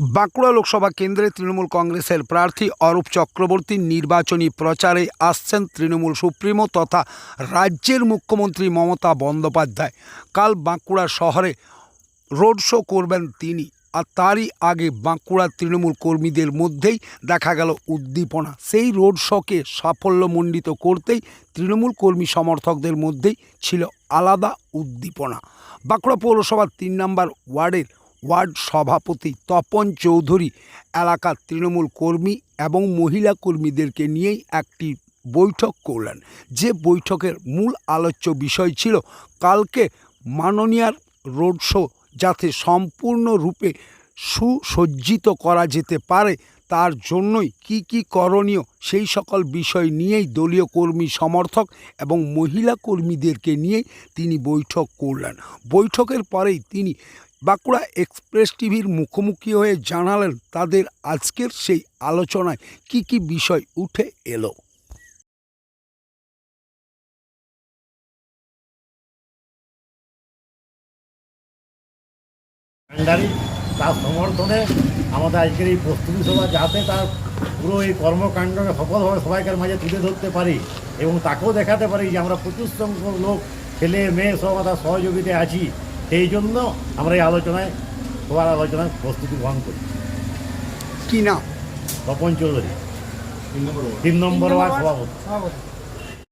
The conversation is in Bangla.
বাঁকুড়া লোকসভা কেন্দ্রে তৃণমূল কংগ্রেসের প্রার্থী অরূপ চক্রবর্তীর নির্বাচনী প্রচারে আসছেন তৃণমূল সুপ্রিমো তথা রাজ্যের মুখ্যমন্ত্রী মমতা বন্দ্যোপাধ্যায়। কাল বাঁকুড়া শহরে রোড শো করবেন তিনি আর তারই আগে বাঁকুড়া তৃণমূল কর্মীদের মধ্যেই দেখা গেল উদ্দীপনা। সেই রোড শোকে সাফল্যমণ্ডিত করতেই তৃণমূল কর্মী সমর্থকদের মধ্যেই ছিল আলাদা উদ্দীপনা। বাঁকুড়া পৌরসভার তিন নম্বর ওয়ার্ডের ওয়ার্ড সভাপতি তপন চৌধুরী এলাকার তৃণমূল কর্মী এবং মহিলা কর্মীদেরকে নিয়েই একটি বৈঠক করলেন। যে বৈঠকের মূল আলোচ্য বিষয় ছিল কালকে মাননীয়ার রোড শো যাতে সম্পূর্ণরূপে সুসজ্জিত করা যেতে পারে, তার জন্যই কি কি করণীয় সেই সকল বিষয় নিয়েই দলীয় কর্মী সমর্থক এবং মহিলা কর্মীদেরকে নিয়েই তিনি বৈঠক করলেন। বৈঠকের পরেই তিনি বাঁকুড়া এক্সপ্রেস টিভির মুখোমুখি হয়ে জানালেন তাদের আজকের সেই আলোচনায় কি কি বিষয় উঠে এলো। তার সমর্থনে আমাদের আজকের এই প্রস্তুতি সভা, যাতে তার পুরো এই কর্মকাণ্ডকে সফলভাবে সবাইকার মাঝে তুলে ধরতে পারি এবং তাকেও দেখাতে পারি যে আমরা প্রচুর সংখ্যক লোক, ছেলে, মেয়ে সব তার সহযোগিতায় আছি। সেই জন্য আমরা এই আলোচনায় সবার আলোচনায় প্রস্তুতি গ্রহণ করি। কি নাম? তপন চৌধুরী। তিন নম্বর ওয়ার্ড। সভাপতি।